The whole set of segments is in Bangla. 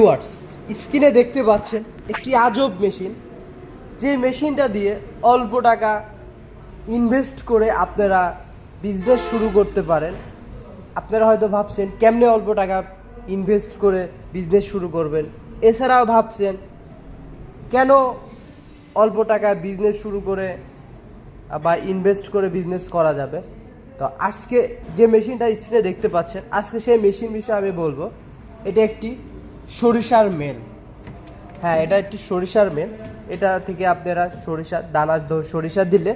ভিউয়ার্স স্ক্রিনে দেখতে পাচ্ছেন একটি আজব মেশিন, যে মেশিনটা দিয়ে অল্প টাকা ইনভেস্ট করে আপনারা বিজনেস শুরু করতে পারেন। আপনারা হয়তো ভাবছেন, কেমনে অল্প টাকা ইনভেস্ট করে বিজনেস শুরু করবেন? এছাড়াও ভাবছেন, কেন অল্প টাকা বিজনেস শুরু করে বা ইনভেস্ট করে বিজনেস করা যাবে? তো আজকে যে মেশিনটা স্ক্রিনে দেখতে পাচ্ছেন, আজকে সেই মেশিন বিষয়ে আমি বলব, এটা একটি সরিষার মেল। হ্যাঁ এটা একটি সরিষার মেল। এটা থেকে আপনারা সরিষা, দানা সরিষা দিলে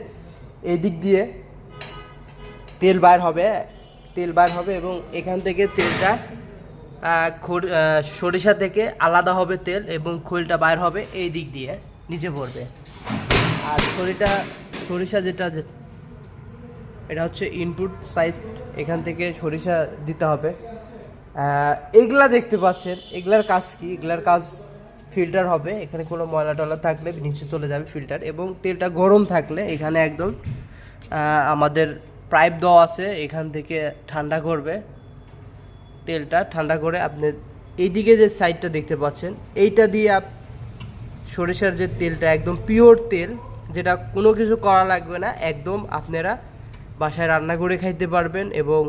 এই দিক দিয়ে তেল বাইর হবে, তেল বাইর হবে এবং এখান থেকে তেলটা সরিষা থেকে আলাদা হবে তেল এবং খোলটা বাইর হবে এই দিক দিয়ে, নিচে পড়বে। আর সরিষা সরিষা যেটা এটা হচ্ছে ইনপুট সাইড এখান থেকে সরিষা দিতে হবে। এগুলা দেখতে পাচ্ছেন। এগুলার কাজ কি? এগুলার কাজ ফিল্টার হবে। এখানে কোনো ময়লা টলা থাকলে নিচে চলে যাবে ফিল্টার এবং তেলটা গরম থাকলে এখানে একদম আমাদের পাইপ দেওয়া আছে। এখান থেকে ঠান্ডা করবে। তেলটা ঠান্ডা করে আপনি এইদিকে যে সাইডটা দেখতে পাচ্ছেন, এইটা দিয়ে আপ সরিষার যে তেলটা, একদম পিওর তেল, যেটা কোনো কিছু করা লাগবে না। একদম আপনারা বাসায় রান্না করে খাইতে পারবেন এবং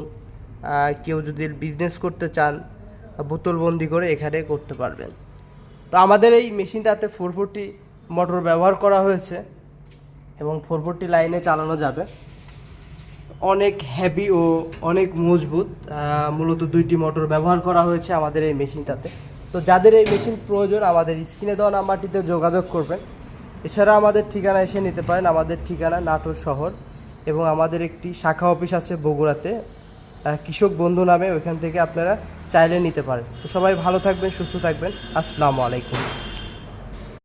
কেউ যদি বিজনেস করতে চান, বোতলবন্দি করে এখানে করতে পারবেন। তো আমাদের এই মেশিনটাতে ফোর ফোরটি মোটর ব্যবহার করা হয়েছে এবং ফোর ফোরটি লাইনে চালানো যাবে। অনেক হ্যাভি ও অনেক মজবুত মূলত দুইটি মোটর ব্যবহার করা হয়েছে আমাদের এই মেশিনটাতে। তো যাদের এই মেশিন প্রয়োজন, আমাদের স্ক্রিনে দেওয়া নাম্বারটিতে যোগাযোগ করবেন। এছাড়া আমাদের ঠিকানা এসে নিতে পারেন। আমাদের ঠিকানা নাটোর শহর এবং আমাদের একটি শাখা অফিস আছে বগুড়াতে। কৃষক বন্ধু নামে ওইখান থেকে আপনারা চাইলে নিতে পারেন। তো সবাই ভালো থাকবেন, সুস্থ থাকবেন। আসসালামু আলাইকুম।